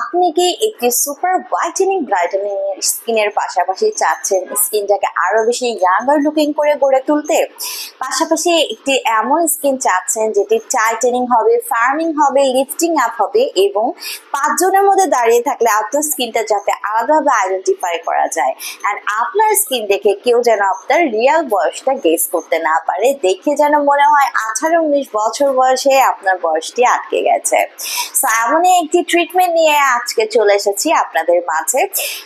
আপনি কি একটি সুপার হোয়াইটেনিং ব্রাইটেনিং স্কিনের পাশাপাশি চাচ্ছেন স্কিনটাকে আরও বেশি ইয়াঙ্গার লুকিং করে গড়ে তুলতে? পাশাপাশি একটি এমন স্কিন চাচ্ছেন যেটি টাইটেনিং হবে ফার্মিং হবে লিফটিং আপ হবে এবং পাঁচজনের মধ্যে দাঁড়িয়ে থাকলে আপনার স্কিনটা যাতে আলাদাভাবে আইডেন্টিফাই করা যায়। অ্যান্ড আপনার স্কিন দেখে কেউ যেন আপনার রিয়াল বয়সটা গেস করতে না পারে, দেখে যেন মনে হয় আঠারো, উনিশ বছর বয়সে আপনার বয়সটি আটকে গেছে। সো এমনই একটি ট্রিটমেন্ট নিয়ে আজকে চলে এসেছি আপনাদের মাঝে।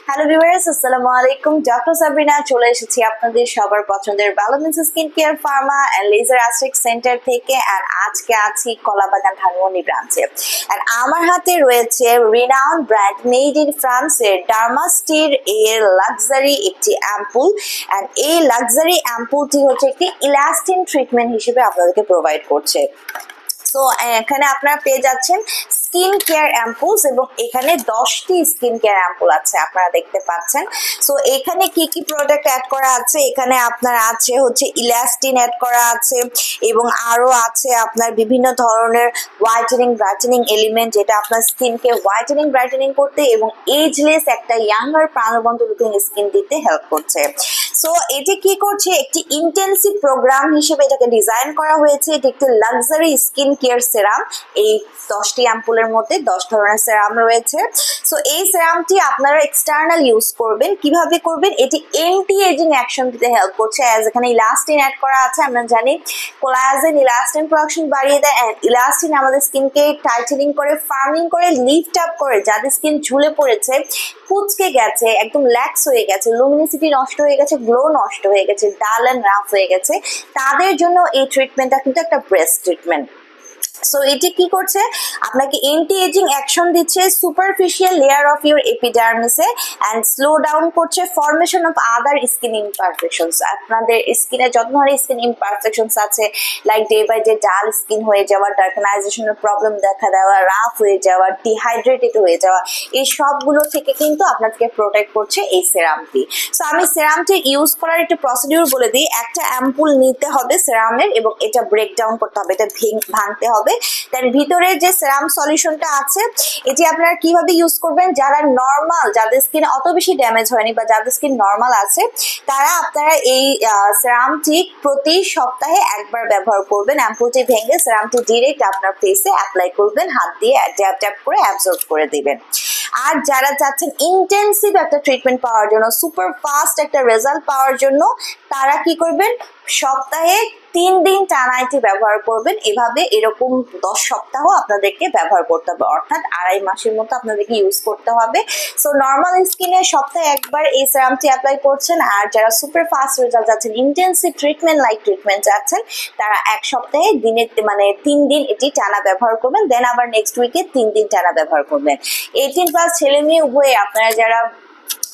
হ্যালো ভিউয়ার্স আসসালামু আলাইকুম। ডক্টর সাবিনা চলে এসেছি আপনাদের সবার পছন্দের ব্যালোমেন্স skin care pharma and laser aesthetic center থেকে। অ্যান্ড আজকে আছি কলাবাগান ধানমন্ডি ব্রাঞ্চে। অ্যান্ড আমার হাতে রয়েছে রিনাউন ব্র্যান্ড মেড ইন ফ্রান্সের ডার্মাস্টির এর লাক্সারি একটি অ্যাম্পুল অ্যান্ড এই লাক্সারি অ্যাম্পুলটি হচ্ছে একটি ইলাস্টিন ট্রিটমেন্ট হিসেবে আপনাদেরকে প্রোভাইড করছে। সো এখানে আপনারা পেয়ে যাচ্ছেন স্কিন কেয়ার অ্যাম্পুলস এবং এখানে দশটি স্কিন কেয়ার অ্যাম্পুল আছে আপনারা দেখতে পাচ্ছেন। সো এখানে কি কি প্রোডাক্ট অ্যাড করা আছে? এখানে আপনার আছে হচ্ছে ইলাস্টিন অ্যাড করা আছে এবং আরও আছে আপনার বিভিন্ন ধরনের হোয়াইটেনিং ব্রাইটেনিং এলিমেন্ট যেটা আপনার স্কিনকে হোয়াইটেনিং ব্রাইটেনিং করতে এবং এজলেস একটা ইয়াঙ্গার প্রাণবন্ত লুকিং স্কিন দিতে হেল্প করছে। সো এটি কি করছে? একটি ইন্টেন্সিভ প্রোগ্রাম হিসেবে এটাকে ডিজাইন করা হয়েছে। এটি একটি লাক্সারি স্কিন কেয়ার সেরাম এই দশটি অ্যাম্পুলের মধ্যে দশ ধরনের সেরাম রয়েছে। সো এই সেরামটি আপনারা এক্সটার্নাল ইউজ করবেন। কীভাবে করবেন? এটি এন্টি এজিং অ্যাকশন দিতে হেল্প করছে। অ্যাজ এখানে ইলাস্টিন অ্যাড করা আছে, আমরা জানি। কোলাজেন ইলাস্টিন প্রোডাকশন বাড়িয়ে দেয় অ্যান্ড ইলাস্টিন আমাদের স্কিনকে টাইটেনিং করে ফার্মিং করে লিফট আপ করে। যাদের স্কিন ঝুলে পড়েছে কুচকে গেছে, একদম ল্যাক্স হয়ে গেছে লুমিনিসিটি নষ্ট হয়ে গেছে গ্লো নষ্ট হয়ে গেছে, ডাল অ্যান্ড রাফ হয়ে গেছে। তাদের জন্য এই ট্রিটমেন্টটা কিন্তু একটা ব্রেস্ট ট্রিটমেন্ট সো এটি কি করছে? আপনাকে এন্টি এজিং অ্যাকশন দিচ্ছে সুপারফিশিয়াল লেয়ার অফ ইউর এপিডার্মিসে অ্যান্ড স্লো ডাউন করছে formation of other skin imperfections আপনাদের স্কিনে যত ধরনের স্কিন ইমপারফেকশনস আছে like day by day dull skin হয়ে যাওয়া ডার্কনাইজেশনের প্রবলেম দেখা দেওয়া রাফ হয়ে যাওয়া ডিহাইড্রেটেড হয়ে যাওয়া, এই সবগুলো থেকে কিন্তু আপনাদেরকে প্রোটেক্ট করছে এই সেরামটি সো আমি সেরামটি ইউজ করার একটু প্রসিডিউর বলে দিই। একটা অ্যাম্পুল নিতে হবে সেরামের এবং এটা ব্রেকডাউন করতে হবে, এটা ভেঙ- ভাঙতে হবে। দেন ভিতরে যে সেরাম সলিউশনটা আছে, এটি আপনারা কীভাবে ইউজ করবেন? যারা নর্মাল যাদের স্কিন অত বেশি ড্যামেজ হয়নি বা যাদের স্কিন নর্মাল আছে, তারা আপনারা এই সেরামটি প্রতি সপ্তাহে একবার ব্যবহার করবেন। অ্যাম্পুলটি ভেঙে সেরামটি ডিরেক্ট আপনার ফেসে অ্যাপ্লাই করবেন। হাত দিয়ে ট্যাপ ট্যাপ করে অ্যাবজর্ব করে দিবেন। আর যারা চাচ্ছেন ইন্টেন্সিভ একটা ট্রিটমেন্ট পাওয়ার জন্য সুপার ফাস্ট একটা রেজাল্ট পাওয়ার জন্য, তারা কি করবেন? সপ্তাহে তিন দিন টানা এটি ব্যবহার করবেন। এভাবে এরকম দশ সপ্তাহ আপনাদেরকে ব্যবহার করতে হবে। অর্থাৎ আড়াই মাসের মতো আপনাদেরকে ইউজ করতে হবে। সো নর্মাল স্কিনে সপ্তাহে একবার এই সেরামটি অ্যাপ্লাই করছেন। আর যারা সুপার ফাস্ট রেজাল্ট যাচ্ছেন ইন্টেন্সিভ ট্রিটমেন্ট লাইক ট্রিটমেন্ট যাচ্ছেন তারা এক সপ্তাহে দিনে মানে তিন দিন এটি টানা ব্যবহার করবেন। দেন আবার নেক্সট উইকে তিন দিন টানা ব্যবহার করবেন। এইটিন প্লাস ছেলে মেয়ে উভয়ে আপনারা যারা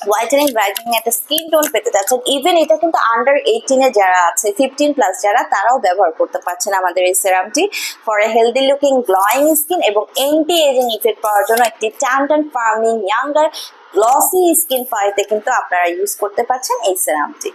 হোয়াইটেনিং ব্রাইটেনিং একটা স্কিন টোন পেতে চাচ্ছেন ইভেন এটা কিন্তু আন্ডার এইটিনে যারা আছে ফিফটিন প্লাস যারা, তারাও ব্যবহার করতে পারছেন আমাদের এই সেরামটি for a healthy looking glowing skin এবং এন্টি এজিং ইফেক্ট পাওয়ার জন্য একটি টান tan firming younger glossy skin পাইতে কিন্তু আপনারা ইউজ করতে পারছেন এই সেরামটি